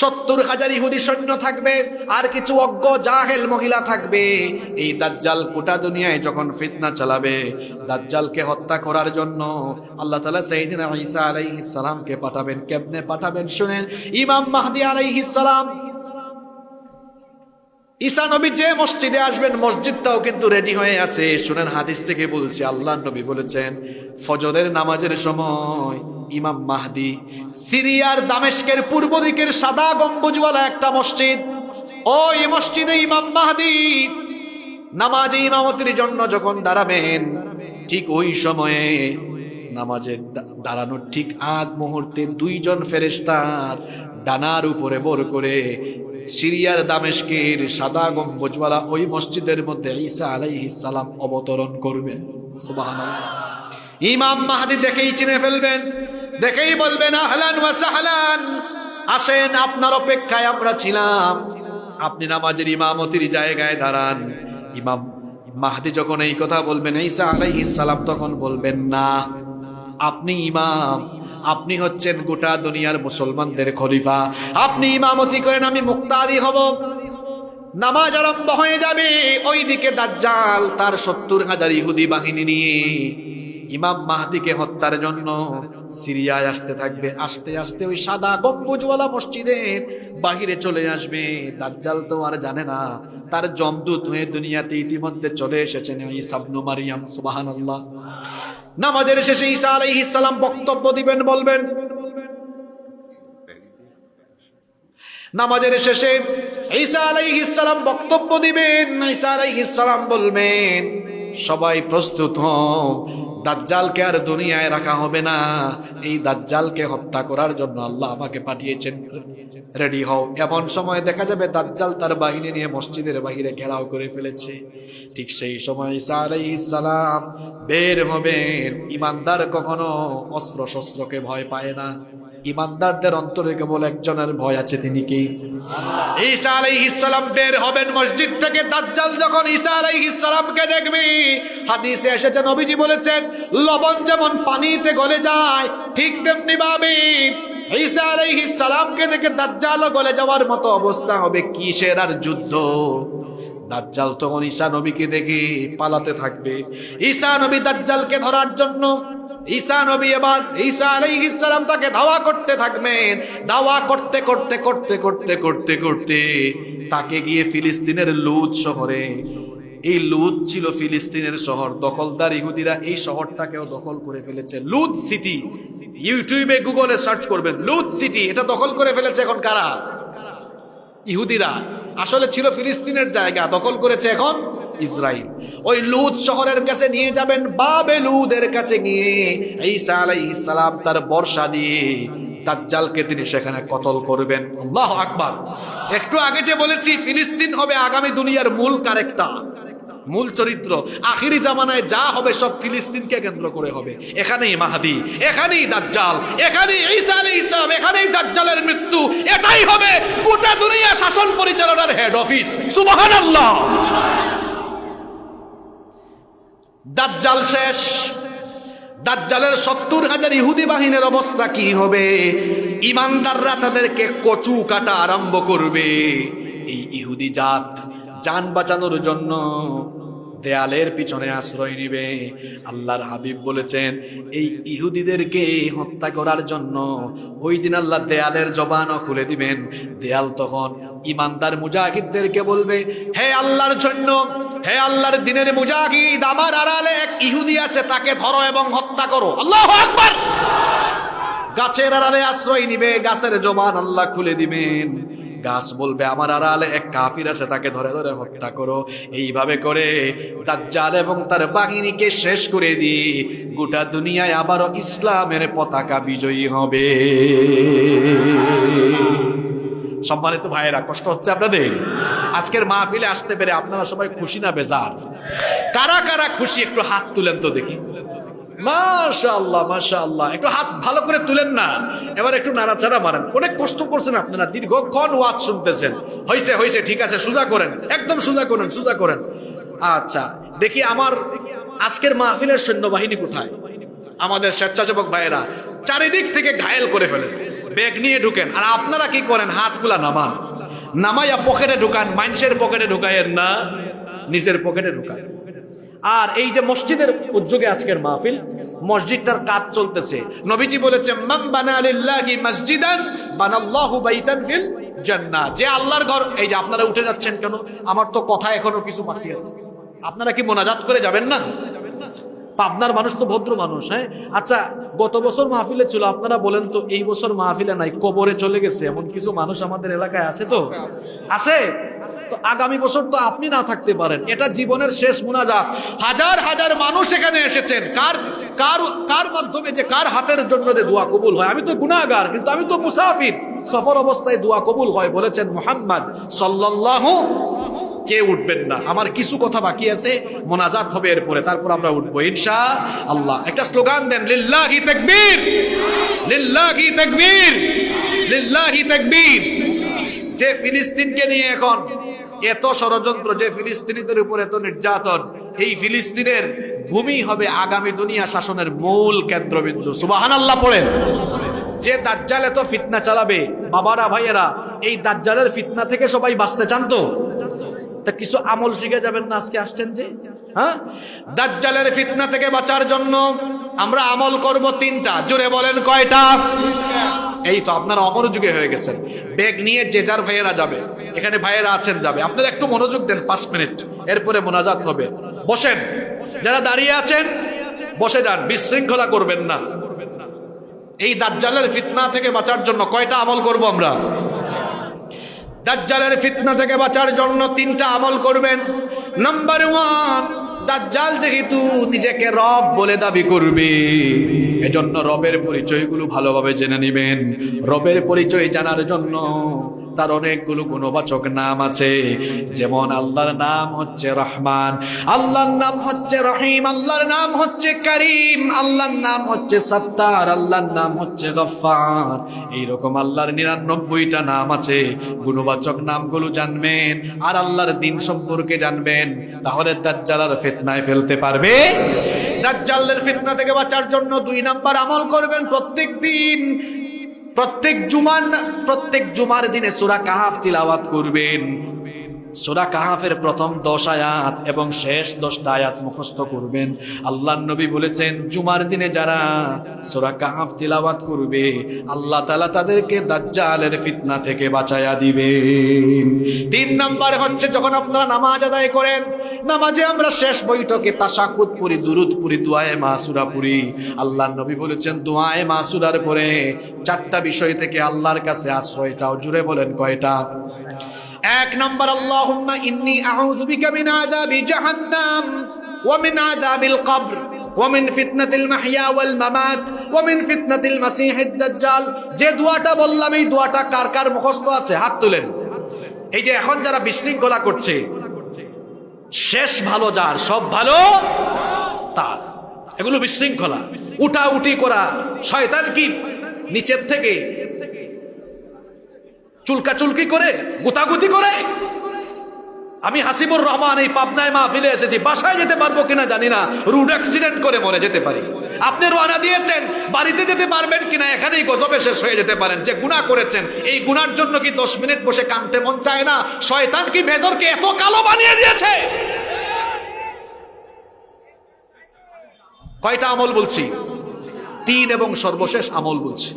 সত্তর হাজার ইহুদি সৈন্য থাকবে, আর কিছু অজ্ঞ জাহেল মহিলা থাকবে। এই দাজ্জাল গোটা দুনিয়ায় যখন ফিতনা চালাবে, দাজ্জালকে হত্যা করার জন্য আল্লাহ তালা সেইদিন ঈসা আলাইহিস সালামকে পাঠাবেন। কেমনে পাঠাবেন? শুনেন, ইমাম মাহদি আলাইহিস সালাম ঈসা নবী যে মসজিদে আসবেন, মসজিদটাও কিন্তু রেডি হয়ে আছে। শুনেন হাদিস থেকে বলছি আল্লাহ নবী বলেছেন, ফজরের নামাজের সময় ইমাম মাহদি সিরিয়ার দামেস্কের পূর্ব দিকের সাদা গম্বুজওয়ালা একটা মসজিদ, ওই মসজিদে ইমাম মাহদি নামাজে ইমামতির জন্য যখন দাঁড়াবেন, ঠিক ওই সময়ে নামাজের দাঁড়ানোর ঠিক আগ মুহূর্তে দুইজন ফেরেশতার ডানার উপরে বর করে সিরিয়ার দামেস্কের সাদা গম্বুজওয়ালা ওই মসজিদের মধ্যে ঈসা সালাম অবতরণ করবেন। ইমাম মাহাদি দেখেই চিনে ফেলবেন, দেখেই বলবেন, আহলান সাহলান। আসেন, আপনার অপেক্ষায় আমরা ছিলাম। আপনি নামাজের ইমামতির জায়গায় দাঁড়ান। ইমাম মাহাদি যখন এই কথা বলবেন, ঈসা সালাম তখন বলবেন, না, আপনি ইমাম। আপনি হচ্ছেন গোটা দুনিয়ার মুসলমানদের খলিফা। আপনি ইমামতি করেন, আমি মুক্তাদি হব। নামাজ আরম্ভ হয়ে যাবে, ওইদিকে দাজ্জাল তার সত্তর হাজার ইহুদি বাহিনী নিয়ে ইমাম মাহদিকে হত্যার জন্য সিরিয়ায় আসতে থাকবে। আস্তে আস্তে ওই সাদা গম্বুজওয়ালা মসজিদের বাহিরে চলে আসবে। দাজ্জাল তো আর জানে না, তার জমদূত হয়ে দুনিয়াতে ইতিমধ্যে চলে এসেছেন এই সাবনু মারিয়াম, সুবহানাল্লাহ। নামাজের শেষে ঈসা সালাম বক্তব্য দিবেন, বলবেন। নামাজের শেষে ঈসা সালাম বক্তব্য দিবেন, ঈসা সালাম বলবেন, সবাই প্রস্তুত হও, দাজ্জালকে আর দুনিয়ায় রাখা হবে না। এই দাজ্জালকে হত্যা করার জন্য আল্লাহ আমাকে পাঠিয়েছেন। রেডি হও। এমন সময় দেখা যাবে দাজ্জাল তার বাহিনী নিয়ে মসজিদের বাহিরে ঘেরাও করে ফেলেছে। ঠিক সেই সময় আলাইহিস সালাম বের হবেন ইমানদার কখনো অস্ত্র শস্ত্রকে ভয় পায় না। ইমানদারদের অন্তরে কেবল একজনের ভয় আছে, তিনি কি? ঈসা আলাইহিস সালাম বের হবেন মসজিদ থেকে। দাজ্জাল যখন ঈসা আলাইহিস সালামকে দেখবে, হাদিসে এসেছে, নবীজি বলেছেন, লবণ যেমন পানিতে গলে যায়, ঠিক তেমনি ভাবে ঈসা আলাইহিস সালামকে দেখে দাজ্জালও গলে যাওয়ার মতো অবস্থা হবে কিসের আর যুদ্ধ? দাজ্জাল তখন ঈসা নবীকে দেখে পালাতে থাকবে। ঈসা নবী দাজ্জালকে ধরার জন্য ঈসা নবী এবার ঈসা আলাইহিস সালাম তাকে ধাওয়া করতে থাকবেন। দাওয়া করতে করতে করতে করতে করতে করতে তাকে গিয়ে ফিলিস্তিনের লুদ শহরে এই লুদ ছিল ফিলিস্তিনের শহর। দখলদার ইহুদিরা এই শহরটাকেও দখল করে ফেলেছে। লুদ সিটি। ইউটিউবে, গুগলে সার্চ করবেন, লুদ সিটি, এটা দখল করে ফেলেছে এখন কারা? ইহুদিরা। আসলে ছিল ফিলিস্তিনের জায়গা, দখল করেছে এখন ইসরায়েল ওই লুদ শহরের কাছে নিয়ে যাবেন, বাবে লুদের কাছে গিয়ে ঈসা আলাইহিস সালাম তার বর্ষা দিয়ে দাজ্জালকে তিনি সেখানে কতল করবেন। আল্লাহ আকবার। একটু আগে যে বলেছি, ফিলিস্তিন হবে আগামী দুনিয়ার মূল কারেক্টার। মূল চরিত্র। আখিরি জামানায় যা হবে সব ফিলিস্তিনকে কেন্দ্র করে হবে। এখানেই মাহাদি, এখানেই দাজ্জাল, এখানেই ঈসা আলাইহিস সালাম, এখানেই দাজ্জালের মৃত্যু। এটাই হবে গোটা দুনিয়া শাসন পরিচালনার হেড অফিস সুবহানাল্লাহ। দাজ্জাল শেষ। দাজ্জালের সত্তর হাজার ইহুদি বাহিনীর অবস্থা কি হবে? ইমানদাররা তাদেরকে কচু কাটা আরম্ভ করবে। এই ইহুদি জাত, যান বাঁচানোর জন্য দেয়ালের পিছনে আশ্রয় নিবে। আল্লাহর হাবিব বলেছেন, এই ইহুদিদেরকে হত্যা করার জন্য ওই দিন আল্লাহ দেয়ালের জবানও খুলে দিবেন। দেয়াল তখন ইমানদার মুজাহিদদেরকে বলবে, হে আল্লাহর জন্য হে আল্লাহর দিনের মুজাহিদ, আমার আড়ালে এক ইহুদি আছে, তাকে ধরো এবং হত্যা করো। আল্লাহ গাছের আড়ালে আশ্রয় নিবে, গাছের জবান আল্লাহ খুলে দিবেন। গাছ বলবে, আমার আড়ালে এক কাফির আছে, তাকে ধরে ধরে হত্যা করো। এইভাবে করে দাজ্জাল এবং তার বাহিনীকে শেষ করে দি গোটা দুনিয়ায় আবারও ইসলামের পতাকা বিজয়ী হবে। সম্মানিত ভাইয়েরা, কষ্ট হচ্ছে আপনাদের? আজকের মাহফিলে আসতে পেরে আপনারা সবাই খুশি না বেজার? কারা কারা খুশি, একটু হাত তুলেন তো দেখি। মাশাআল্লাহ মাশাআল্লাহ। একটু হাত ভালো করে তুলেন না। এবার একটু নাড়াচাড়া মারেন। অনেক কষ্ট করছেন আপনারা, দীর্ঘক্ষণ ওয়াজ শুনতেছেন। হইছে হইছে, ঠিক আছে, সোজা করেন। একদম সোজা করেন সোজা করেন। আচ্ছা দেখি আমার আজকের মাহফিলের সৈন্যবাহিনী কোথায়? আমাদের স্বেচ্ছাসেবক ভাইয়েরা, চারিদিক থেকে ঘায়েল করে ফেলেন। ব্যাগ নিয়ে ঢুকেন। আর আপনারা কি করেন? হাতগুলা নামান। নামাইয়া পকেটে ঢুকান। মাইন্সের পকেটে ঢুকাইয়েন না, নিজের পকেটে ঢুকান। আর এই যে মসজিদের উদ্যোগে আজকের মাহফিল, মসজিদটার কাজ চলতেছে। নবীজি বলেছে মান বানা লিল্লাহি মসজিদান, বানাল্লাহু বাইতান ফিল জান্নাহ। যে আল্লাহর ঘর, এই যে আপনারা উঠে যাচ্ছেন কেন? আমার তো কথা এখনও কিছু বাকি আছে। আপনারা কি মোনাজাত করে যাবেন না? পাবনার মানুষ তো ভদ্র মানুষ হ্যাঁ? আচ্ছা গত বছর মাহফিলে ছিল, আপনারা বলেন তো, এই বছর মাহফিলে নাই, কবরে চলে গেছে, এমন কিছু মানুষ আমাদের এলাকায় আছে তো? আছে। তো আগামী বছর তো আপনি না থাকতে পারেন। এটা জীবনের শেষ মুনাজাত। হাজার হাজার মানুষ এখানে এসেছেন। কার কার কার মাধ্যমে যে কার হাতের জন্য যে দোয়া কবুল হয়? আমি তো গুনাহগার, কিন্তু আমি তো মুসাফির। সফর অবস্থায় দোয়া কবুল হয়, বলেছেন মুহাম্মদ সাল্লাল্লাহু। কে উঠবেন না? আমার কিছু কথা বাকি আছে, মোনাজাত হবে এরপরে। তারপর আমরা উঠবো ইনশা আল্লাহ একটা স্লোগান দেন, লিল্লাহি তাকবীর। লিল্লাহি তাকবীর। লিল্লাহি তাকবীর। যে ফিলিস্তিনকে নিয়ে এখন এত ষড়যন্ত্র, যে ফিলিস্তিনিদের উপর এত নির্যাতন, এই ফিলিস্তিনের ভূমি হবে আগামী দুনিয়া শাসনের মূল কেন্দ্রবিন্দু। সুবাহান আল্লাহ পড়েন। যে দাজ্জাল এত ফিতনা চালাবে, বাবারা, ভাইয়েরা, এই দাজ্জালের ফিতনা থেকে সবাই বাঁচতে চান তো? তা কিছু আমল শিখে যাবেন না আজকে, আসছেন যে? হ্যাঁ? দাজ্জালের ফিতনা থেকে বাঁচার জন্য আমরা আমল করব তিনটা। জোরে বলেন কয়টা? এই তো আপনারা অমনোযোগে হয়ে গেছেন। ব্যাগ নিয়ে যে যার ভাইয়েরা যাবে, এখানে ভাইয়েরা আছেন যাবে। আপনারা একটু মনোযোগ দেন পাঁচ মিনিট, এরপরে মোনাজাত হবে। বসেন, যারা দাঁড়িয়ে আছেন, বসে যান, বিশৃঙ্খলা করবেন না। এই দাজ্জালের ফিতনা থেকে বাঁচার জন্য কয়টা আমল করব আমরা? দাজ্জালের ফিতনা থেকে বাঁচার জন্য তিনটা আমল করবেন। নাম্বার ওয়ান দাজ্জাল যেহেতু নিজেকে রব বলে দাবি করবে, এজন্য রবের পরিচয়গুলো ভালোভাবে জেনে নেবেন। রবের পরিচয় জানার জন্য তার অনেকগুলো গুণবাচক নাম আছে। যেমন আল্লাহর নাম হচ্ছে রহমান, আল্লাহর নাম হচ্ছে রহিম, আল্লাহর নাম হচ্ছে করিম, আল্লাহর নাম হচ্ছে সত্তার, আল্লাহর নাম হচ্ছে গফার এইরকম আল্লাহর নিরানব্বইটা নাম আছে। গুণবাচক নামগুলো জানবেন আর আল্লাহর দিন সম্পর্কে জানবেন। তাহলে দাজ্জালার ফেতনায় ফেলতে পারবে। দাজ্জালের ফিতনা থেকে বাঁচার জন্য দুই নাম্বার আমল করবেন প্রত্যেক দিন। প্রত্যেক জুমার প্রত্যেক জুমার দিনে সুরা কাহাফ তিলাওয়াত করবেন। সুরা কাহাফের প্রথম দশ আয়াত এবং শেষ দশটা আয়াত মুখস্থ করবেন। আল্লাহ নবী বলেছেন, জুমার দিনে যারা সুরা কাহাফ তিলাওয়াত করবে, আল্লাহ তালা তাদেরকে দাজ্জালের ফিতনা থেকে বাঁচায়া দিবেন। তিন নাম্বার হচ্ছে, যখন আপনারা নামাজ আদায় করেন নামাজে আমরা শেষ বৈঠকে তাসাকুত পুরি দুরুদ পুরি দুয়ায়ে মাসুরা পুরি আল্লাহ নবী বলেছেন দুয়ায়ে মাসুরার পরে চারটা বিষয় থেকে আল্লাহর কাছে আশ্রয় চাও। জুড়ে বলেন কয়টা? এক নম্বর, আল্লাহুম্মা ইন্নী আউযু বিকা মিন আযাবি জাহান্নাম, ওয়া মিন আযাবিল কবর, ওয়া মিন ফিতনাতিল মাহইয়া ওয়াল মামাত, ওয়া মিন ফিতনাতিল মাসিহিদ দাজ্জাল। যে দোয়াটা বললাম, এই দোয়াটা কার কার মুখস্থ আছে? হাত তুলেন। এই যে এখন যারা বিশৃঙ্খলা করছে শেষ ভালো যার, সব ভালো তার। এগুলো বিশৃঙ্খলা। উঠা উঠি করা, শয়তান কি নিচের থেকে চুলকা চুলকি করে, গুতাগুতি করে? আমি হাসিবুর রহমান এই পাবনায় মাহফিলে এসেছি। বাসায় যেতে পারব কিনা জানি না। রুড অ্যাক্সিডেন্ট করে মরে যেতে পারি। আপনি রোয়ানা দিয়েছেন, বাড়িতে যেতে পারবেন কিনা এখানেই গজবে শেষ হয়ে যেতে পারেন। যে গুণা করেছেন, এই গুনার জন্য কি দশ মিনিট বসে কানতে মন চায় না? শয়তান কি ভেদরকে এত কালো বানিয়ে দিয়েছে? কয়টা আমল বলছি? তিন এবং সর্বশেষ আমল বলছি।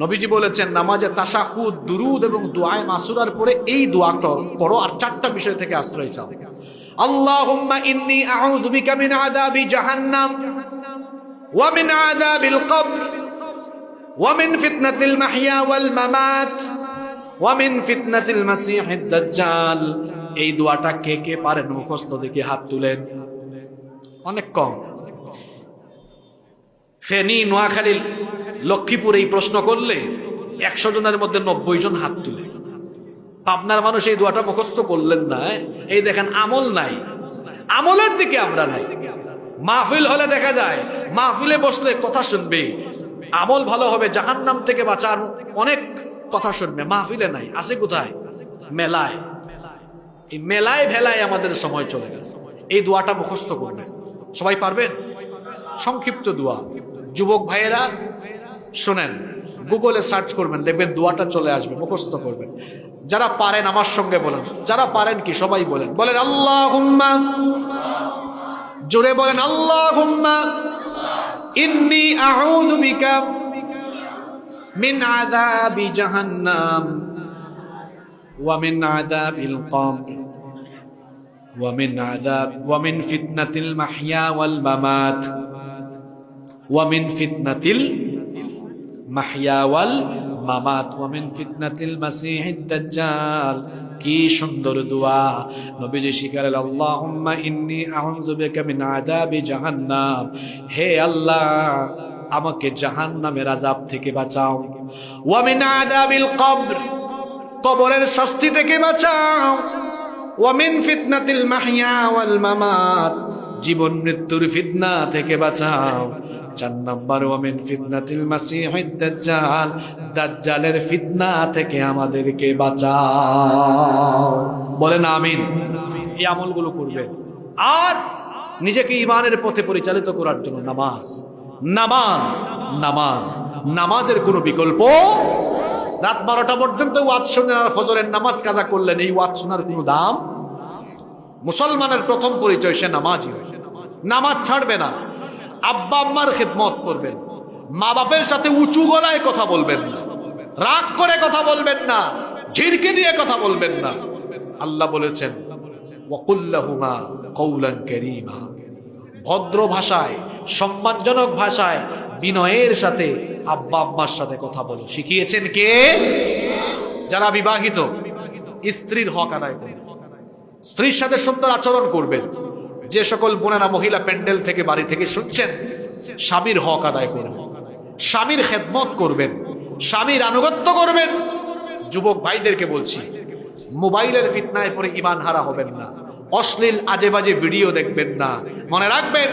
নবীজি বলেছেন, নামাজে তাসাকুদ দুরুদ এবং দোয়ায় মাসুরার পরে এই দোয়াটা করো আর চারটা বিষয় থেকে আশ্রয় চাও। বিকা মিন আযাবি জাহান্নাম, ওয়া মিন আযাবিল কবর, ওয়া মিন ফিতনাতিল মাহইয়া ওয়াল মামাত, ওয়া মিন ফিতনাতিল মাসিহিদ এই দোয়াটা কে কে পারেন মুখস্থ দেখে হাত তুলেন। অনেক কম। ফেনী নোয়াখালী লক্ষ্মীপুর এই প্রশ্ন করলে একশো জনের মধ্যে নব্বই জন হাত তুলে। পাবনার মানুষ এই দোয়াটা মুখস্থ করলেন না এই দেখেন, আমল নাই। আমলের দিকে আমরা নাই। মাহফিল হলে দেখা যায়, মাহফিলে বসলে কথা শুনবে। আমল ভালো হবে জাহান নাম থেকে বাঁচার অনেক কথা শুনবে। মাহফিলে নাই, আছে কোথায়? মেলায়। এই মেলায় ভেলায় আমাদের সময় চলে গেল। এই দোয়াটা মুখস্থ করবেন। সবাই পারবেন? সংক্ষিপ্ত দোয়া। যুবক ভাইয়েরা শোনেন গুগলে সার্চ করবেন, দেখবেন দোয়াটা চলে আসবে, মুখস্থ করবেন। যারা পারেন আমার সঙ্গে বলেন, যারা পারেন কি সবাই বলেন। বলেন আল্লাহ হুম্মা জোরে বলেন আল্লাহ হুম্মা ইন্নি আউযু বিকা মিন আযাবি জাহান্নাম ওয়া মিন আযাবিল কবর ওয়া মিন আযাব, ওয়া মিন ফিতনাতিল মাহইয়া ওয়াল মামাত, ওয়া মিন ফিতনাতিল মাহিয়াওয়াল মামাত ওয়ামিন ফিতনাতিল মাসিহিদ দাজ্জাল। কি সুন্দর দোয়া। নবীজি শিখালেন, আল্লাহুম্মা ইন্নী আউযু বিকা মিন আযাবি জাহান্নাম। হে আল্লাহ, আমাকে জাহান্নামের আযাব থেকে বাঁচাও। ওয়া মিন আযাবিল কবর, কবরের শাস্তি থেকে বাঁচাও। ওয়া মিন ফিতনাতিল মাহিয়া ওয়াল মামাত, জীবন মৃত্যুর ফিতনা থেকে বাঁচাও। চার নম্বর ওয়ামিন ফিতনাতিল মাসিহিদ দাজ্জাল, দাজ্জালের ফিতনা থেকে আমাদেরকে বাঁচাও। বলেন আমিন। এই আমলগুলো করবেন আর নিজেকে ইমানের পথে পরিচালিত করার জন্য নামাজ নামাজ নামাজ, নামাজের কোনো বিকল্প রাত বারোটা পর্যন্ত ওয়াজ শুনেন আর ফজরের নামাজ কাজা করলেন এই ওয়াজ শোনার কোনো দাম? মুসলমানের প্রথম পরিচয় সে নামাজই হয়। নামাজ ছাড়বে না। আব্বা আম্মার খেদমত করবেন। মা বাপের সাথে উঁচু গলায় কথা বলবেন না। রাগ করে কথা বলবেন না। ঝিড়কি দিয়ে কথা বলবেন না। আল্লাহ বলেছেন কৌলান ভদ্র ভাষায়, সম্মানজনক ভাষায় বিনয়ের সাথে আব্বা আম্মার সাথে কথা বলো। শিখিয়েছেন কে? যারা বিবাহিত, স্ত্রীর হক আদায় করবে। স্ত্রীর সাথে সুন্দর আচরণ করবেন। যে সকল বোনেরা মহিলা প্যান্ডেল থেকে বাড়ি থেকে শুনছেন, স্বামীর হক আদায় করবেন, স্বামীর খেদমত করবেন, স্বামীর আনুগত্য করবেন। যুবক ভাইদেরকে বলছি, মোবাইলের ফিতনায় পরে ইমান হারা হবেন না, অশ্লীল আজে বাজে ভিডিও দেখবেন না, মনে রাখবেন,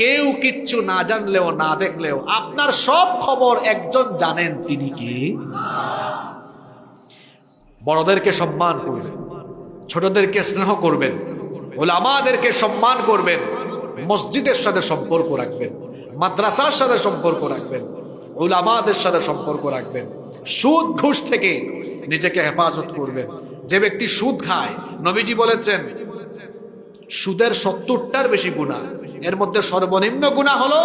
কেউ কিচ্ছু না জানলেও, না দেখলেও, আপনার সব খবর একজন জানেন তিনি কি। বড়দেরকে সম্মান করবেন, ছোটদেরকে স্নেহ করবেন ওলামাদেরকে সম্মান করবেন, মসজিদের সাথে সম্পর্ক রাখবেন, মাদ্রাসার সাথে সম্পর্ক রাখবেন, ওলামাদের সাথে সম্পর্ক রাখবেন। সুদ, ঘুষ থেকে নিজেকে হেফাজত করবেন। যে ব্যক্তি সুদ খায়, নবীজি বলেছেন, সুদের সত্তরটার বেশি গুণা। এর মধ্যে সর্বনিম্ন গুণা হলো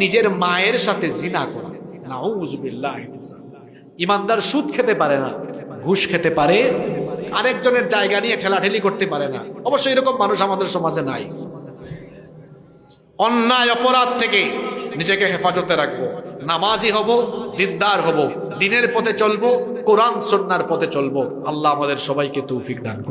নিজের মায়ের সাথে জিনা করা। নাউজুবিল্লাহ ইমানদার সুদ খেতে পারে না, ঘুষ খেতে পারে আরেকজনের জায়গা নিয়ে ঠেলাঠেলি করতে পারে না। অবশ্য এরকম মানুষ আমাদের সমাজে নাই। অন্যায় অপরাধ থেকে নিজেকে হেফাজতে রাখব। নামাজি হব, দিনদার হব, দিনের পথে চলবো, কোরআন সন্ন্যার পথে চলবো। আল্লাহ আমাদের সবাইকে তৌফিক দান করে